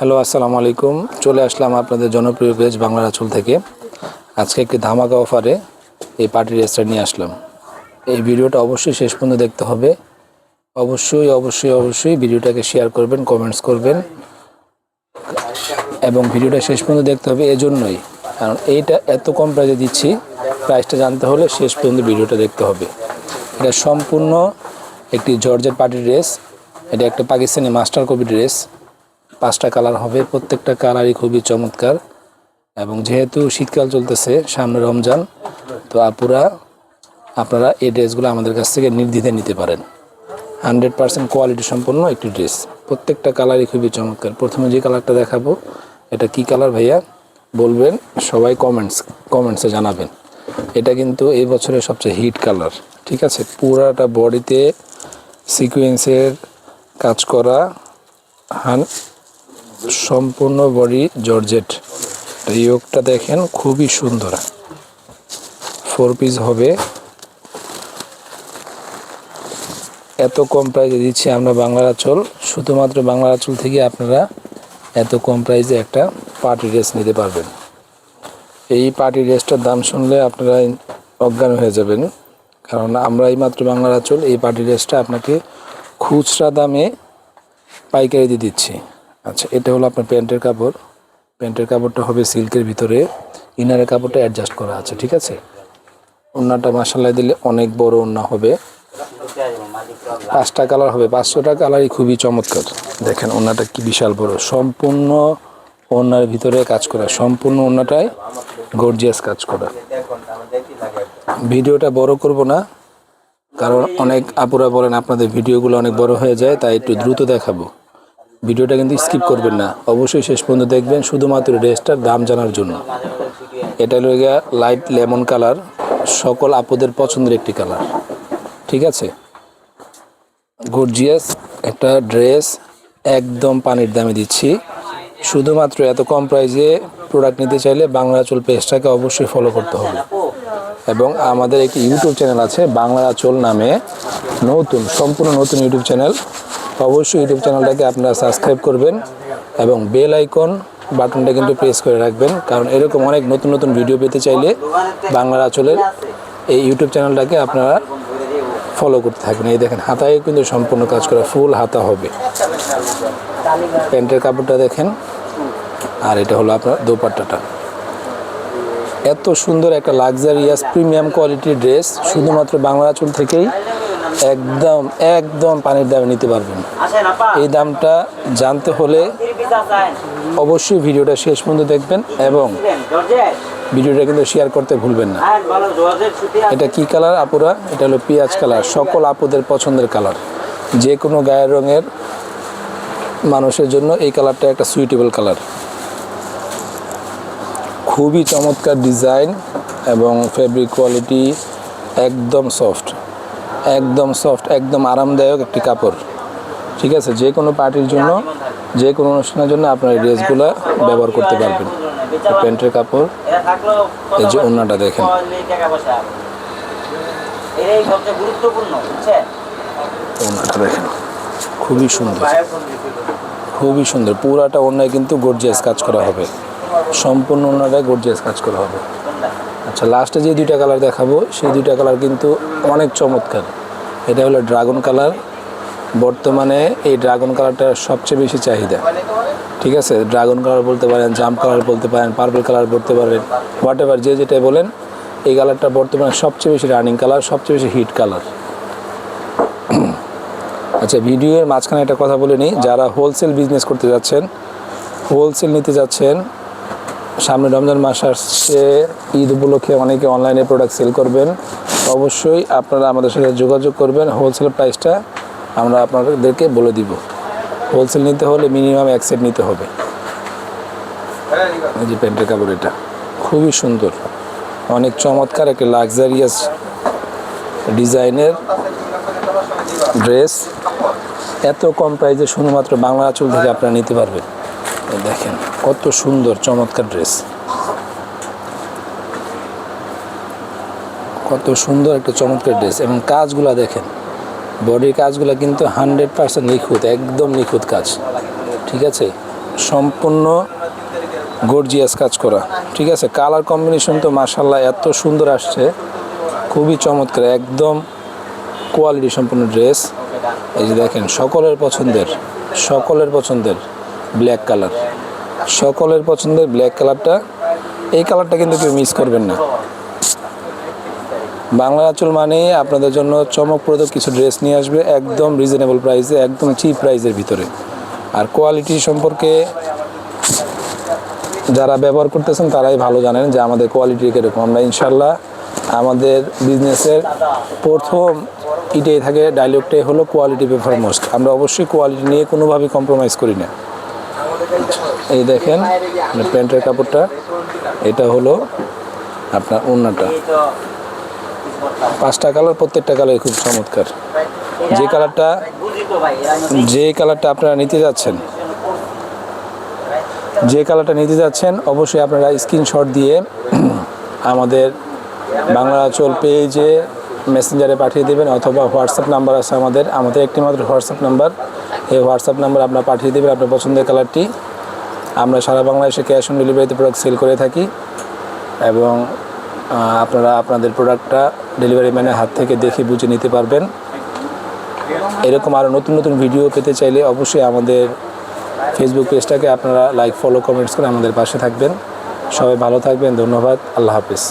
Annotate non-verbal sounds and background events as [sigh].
Hello, আসসালামু আলাইকুম। চলে আসলাম আপনাদের জনপ্রিয় পেজ বাংলা আঁচল থেকে। আজকে একটি ধামাকা অফারে এই পার্টি ড্রেসটা নিয়ে আসলাম। এই ভিডিওটা অবশ্যই শেষ পর্যন্ত দেখতে হবে। অবশ্যই অবশ্যই অবশ্যই ভিডিওটাকে শেয়ার করবেন, কমেন্টস করবেন। এবং ভিডিওটা শেষ পর্যন্ত দেখতে হবে এজন্যই। কারণ এইটা এত কম প্রাইসে দিচ্ছি প্রাইসটা জানতে হলে শেষ পর্যন্ত ভিডিওটা দেখতে হবে। এটা সম্পূর্ণ একটি জর্জের পার্টি ড্রেস। এটা একটা পাকিস্তানি মাস্টার কপি ড্রেস। পাঁচটা কালার হবে, প্রত্যেকটা কালারই খুবই চমৎকার। এবং যেহেতু শীতকাল চলতেছে, সামনে রমজান, তো আপুরা, আপনারা এই ড্রেসগুলো আমাদের কাছ থেকে নির্দ্বিধে নিতে পারেন। হান্ড্রেড পার্সেন্ট কোয়ালিটি সম্পন্ন একটি ড্রেস। প্রত্যেকটা কালারই খুবই চমৎকার। প্রথমে যে কালারটা দেখাবো, এটা কি কালার ভাইয়া? বলবেন, সবাই কমেন্টস কমেন্টসে জানাবেন। এটা কিন্তু এই বছরের সবচেয়ে হিট কালার, ঠিক আছে? পুরাটা বডিতে সিকুয়েন্সের কাজ করা হান সম্পূর্ণ বডি জর্জেট। ইয়োগটা দেখেন খুবই সুন্দর। ফোর পিস হবে। এত কম প্রাইসে দিচ্ছি আমরা বাংলার আঁচল শুধুমাত্র বাংলার আঁচল থেকে আপনারা এত কম প্রাইসে একটা পার্টি ড্রেস নিতে পারবেন। এই পার্টি ড্রেসটার দাম শুনলে আপনারা অজ্ঞান হয়ে যাবেন। কারণ আমরা এই মাত্র বাংলার আঁচল এই পার্টি ড্রেসটা আপনাকে খুচরা দামে পাইকারি দিয়ে দিচ্ছি। আচ্ছা এটা হলো আপনার প্যান্টের কাপড়। প্যান্টের কাপড়টা হবে সিল্কের ভিতরে। ইনারের কাপড়টা অ্যাডজাস্ট করা আছে, ঠিক আছে? ওড়নাটা মাসাল্লায় দিলে অনেক বড় ওড়না হবে। পাঁচটা কালার হবে। পাঁচশোটা কালারই খুবই চমৎকার। দেখেন ওড়নাটা কি বিশাল বড়। সম্পূর্ণ ওড়নার ভিতরে কাজ করা। সম্পূর্ণ ওড়নাটাই গর্জিয়াস কাজ করা। ভিডিওটা বড় করব না, কারণ অনেক আপুরা বলেন আপনাদের ভিডিওগুলো অনেক বড় হয়ে যায়, তাই একটু দ্রুত দেখাবো। ভিডিওটা কিন্তু স্কিপ করবেন না। অবশ্যই শেষ পর্যন্ত দেখবেন শুধুমাত্র ড্রেসটার দাম জানার জন্য। এটা হলো গিয়া লাইট লেমন কালার সকল আপদের পছন্দের একটি কালার ঠিক আছে? গর্জিয়াস একটা ড্রেস একদম পানির দামে দিচ্ছি। শুধুমাত্র এত কম প্রাইসে প্রোডাক্ট নিতে চাইলে বাংলা চুল পেজটাকে অবশ্যই ফলো করতে হবে। এবং আমাদের একটি ইউটিউব চ্যানেল আছে, বাংলা আঁচল নামে নতুন, সম্পূর্ণ নতুন ইউটিউব চ্যানেল অবশ্যই ইউটিউব চ্যানেলটাকে আপনারা সাবস্ক্রাইব করবেন এবং বেল আইকন বাটনটা কিন্তু প্রেস করে রাখবেন। কারণ এরকম অনেক নতুন নতুন ভিডিও পেতে চাইলে বাংলার আঁচলের এই ইউটিউব চ্যানেলটাকে আপনারা ফলো করতে থাকবেন। এই দেখেন, হাতায় কিন্তু সম্পূর্ণ কাজ করা ফুল হাতা হবে। প্যান্টের কাপড়টা দেখেন, আর এটা হলো আপনার দোপাট্টাটা। এত সুন্দর একটা লাক্সারিয়াস প্রিমিয়াম কোয়ালিটির ড্রেস শুধুমাত্র বাংলা আঁচল থেকেই একদম একদম পানির দামে নিতে পারবেন। এই দামটা জানতে হলে অবশ্যই ভিডিওটা শেষ পর্যন্ত দেখবেন এবং ভিডিওটা কিন্তু শেয়ার করতে ভুলবেন না। এটা কি কালার আপুরা? এটা হলো পেঁয়াজ কালার সকল আপুদের পছন্দের কালার যে কোনো গায়ের রঙের মানুষের জন্য এই কালারটা একটা সুইটেবল কালার খুবই চমৎকার ডিজাইন এবং ফেব্রিক কোয়ালিটি একদম সফট একদম সফট একদম আরামদায়ক একটি কাপড়। ঠিক আছে? যে কোনো পার্টির জন্য, যে কোনো অনুষ্ঠানের জন্য আপনার এই ড্রেসগুলো ব্যবহার করতে পারবেন। প্যান্টের কাপড়, এই যে ওড়নাটা দেখেন। দেখেন। খুবই সুন্দর। খুবই সুন্দর। পুরাটা ওড়নায় কিন্তু গর্জিয়াস কাজ করা হবে। সম্পূর্ণ ওড়নাটায় গর্জিয়াস কাজ করা হবে। আচ্ছা লাস্টে যে দুইটা কালার দেখাবো, সেই দুইটা কালার কিন্তু অনেক চমৎকার। এটা হলো ড্রাগন কালার। বর্তমানে এই ড্রাগন কালারটা সবচেয়ে বেশি চাহিদা। ঠিক আছে? ড্রাগন কালার বলতে পারেন, জাম কালার বলতে পারেন, পার্পল কালার বলতে পারেন হোয়াট এভার যে যেটা বলেন, এই কালারটা বর্তমানে সবচেয়ে বেশি রানিং কালার সবচেয়ে বেশি হিট কালার [clears throat] আচ্ছা ভিডিওর মাঝখানে একটা কথা বলে নিই। যারা হোলসেল বিজনেস করতে যাচ্ছেন হোলসেল নিতে যাচ্ছেন, সামনে রমজান মাস আসছে, ঈদ উপলক্ষে অনেকে অনলাইনে প্রোডাক্ট সেল করবেন। অবশ্যই আপনারা আমাদের সাথে যোগাযোগ করবেন। হোলসেল প্রাইসটা আমরা আপনাদেরকে বলে দিব। হোলসেল নিতে হলে মিনিমাম এক সেট নিতে হবে। এই যে প্যান্টের কাপড় এটা, খুবই সুন্দর। অনেক চমৎকার একটা লাক্সারিয়াস ডিজাইনের ড্রেস এত কম প্রাইসে শুধুমাত্র বাংলা আঁচল থেকে আপনারা নিতে পারবেন। দেখেন, কত সুন্দর, চমৎকার ড্রেস কত সুন্দর একটা চমৎকার ড্রেস এবং কাজগুলো দেখেন। বডির কাজগুলো কিন্তু হান্ড্রেড পার্সেন্ট নিখুঁত, একদম নিখুঁত কাজ। ঠিক আছে? সম্পূর্ণ গর্জিয়াস কাজ করা। ঠিক আছে? কালার কম্বিনেশন তো মাসাল্লাহ এত সুন্দর আসছে। খুবই চমৎকার, একদম কোয়ালিটি সম্পূর্ণ ড্রেস। এই যে দেখেন, সকলের পছন্দের সকলের পছন্দের ব্ল্যাক কালার। সকলের পছন্দের ব্ল্যাক কালারটা, এই কালারটা কিন্তু কেউ মিস করবেন না। বাংলা আঁচল মানে আপনাদের জন্য চমকপ্রদ কিছু ড্রেস নিয়ে আসবে একদম রিজনেবল প্রাইসে একদম চিপ প্রাইসের ভিতরে। আর কোয়ালিটি সম্পর্কে যারা ব্যবহার করতেছেন তারাই ভালো জানেন যে আমাদের কোয়ালিটি কীরকম। আমরা ইনশাল্লাহ আমাদের বিজনেসের প্রথম ইটেই থাকে ডায়লগটাই হলো কোয়ালিটি বেফার মোস্ট আমরা অবশ্যই কোয়ালিটি নিয়ে কোনোভাবেই কম্প্রোমাইজ করি না। এই দেখেন প্যান্টের কাপড়টা, এটা হলো আপনার তো পাঁচটা কালার, প্রত্যেকটা কালার খুব চমৎকার। যে কালারটা যে কালারটা আপনারা নিতে যাচ্ছেন, যে কালারটা নিতে যাচ্ছেন, অবশ্যই আপনারা স্ক্রিনশট দিয়ে আমাদের বাংলা আঁচল পেজে মেসেঞ্জারে পাঠিয়ে দেবেন, অথবা হোয়াটসঅ্যাপ নাম্বার আছে আমাদের। আমাদের একটি মাত্র হোয়াটসঅ্যাপ নাম্বার। এই হোয়াটসঅ্যাপ নাম্বার আপনারা পাঠিয়ে দেবেন আপনার পছন্দের কালারটি। আমরা সারা বাংলাদেশে ক্যাশ অন ডেলিভারিতে প্রোডাক্ট সেল করে থাকি এবং আপনারা আপনাদের প্রোডাক্টটা ডেলিভারি ম্যানের হাত থেকে দেখে বুঝে নিতে পারবেন। এরকম আরও নতুন নতুন ভিডিও পেতে চাইলে অবশ্যই আমাদের ফেসবুক পেজটাকে আপনারা লাইক ফলো কমেন্টস করে আমাদের পাশে থাকবেন। সবাই ভালো থাকবেন, ধন্যবাদ, আল্লাহ হাফিজ।